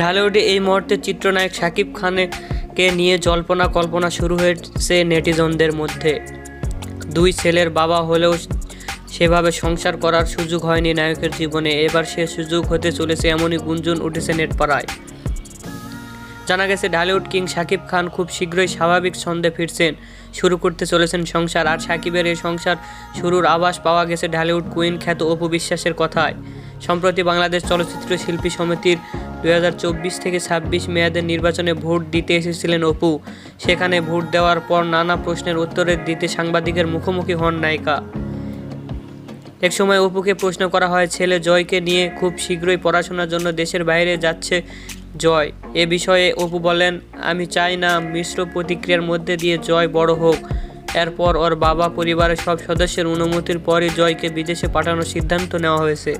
ঢালিউডে এই মুহূর্তে চিত্রনায়ক শাকিব খানকে নিয়ে জল্পনা কল্পনা শুরু হয়েছে নেটিজনদের মধ্যে। দুই ছেলের বাবা হলেও সেভাবে সংসার করার সুযোগ হয়নি নায়কের জীবনে। এবার সে সুযোগ হতে চলেছে এমনই গুঞ্জন উঠেছে নেটপাড়ায়। জানা গেছে, ঢালিউড কিং শাকিব খান খুব শীঘ্রই স্বাভাবিক ছন্দে ফিরছেন। শুরু করতে চলেছেন সংসার, আর শাকিবের এই সংসার শুরুর আভাস পাওয়া গেছে ঢালিউড কুইন খ্যাত অপু বিশ্বাসের কথায়। সম্প্রতি বাংলাদেশ চলচ্চিত্র শিল্পী সমিতির দু হাজার চব্বিশ থেকে ছাব্বিশ মেয়াদের নির্বাচনে ভোট দিতে এসেছিলেন অপু। সেখানে ভোট দেওয়ার পর নানা প্রশ্নের উত্তরের দিতে সাংবাদিকের মুখোমুখি হন নায়িকা। এক সময় অপুকে প্রশ্ন করা হয়, ছেলে জয়কে নিয়ে খুব শীঘ্রই পড়াশোনার জন্য দেশের বাইরে যাচ্ছে জয়? এ বিষয়ে অপু বলেন, আমি চাই না মিশ্র প্রতিক্রিয়ার মধ্যে দিয়ে জয় বড় হোক। এরপর ওর বাবা পরিবারের সব সদস্যের অনুমতির পরই জয়কে বিদেশে পাঠানোর সিদ্ধান্ত নেওয়া হয়েছে।